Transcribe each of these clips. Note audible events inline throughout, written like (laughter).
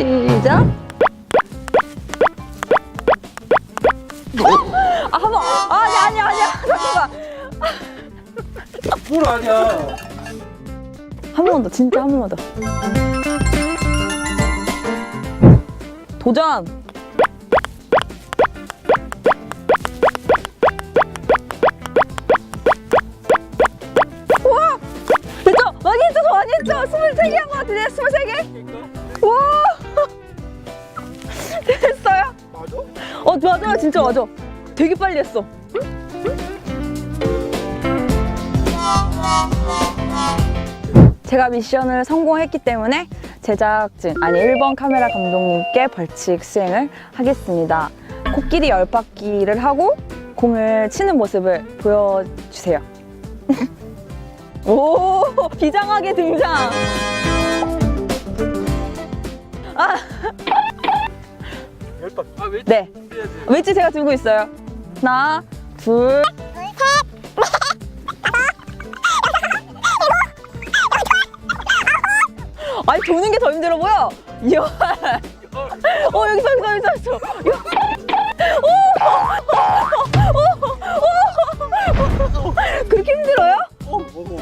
시작. 아, 한 번. 아, 아니, 아니, 아니야. 잠깐만. 뭘 아냐? 한 번만 더, 진짜 한 번만 더. 도전! 우와! 됐죠? 많이 했죠? 저 많이 했죠? 23개 한 것 같은데? 23개? 와! 어, 맞아요. 진짜 맞아. 되게 빨리 했어. 제가 미션을 성공했기 때문에 제작진, 아니 1번 카메라 감독님께 벌칙 수행을 하겠습니다. 코끼리 열 바퀴를 하고 공을 치는 모습을 보여주세요. (laughs) 오, 비장하게 등장. 열박. 아 왜? 네. 웨지 제가 들고 있어요. 하나, 둘, 아니 도는 게 더 힘들어 보여. 이야. 어 여기서 여기서 여기서 여기서. 오! 오! 오! 그렇게 힘들어요? 어 먹어.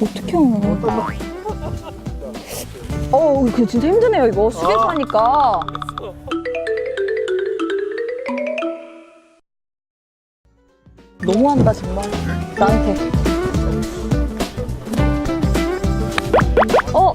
어떻게 하는 거야? 어, 그 진짜 힘드네요, 이거. 수비에서 하니까. 너무한다, 정말. 나한테. 어?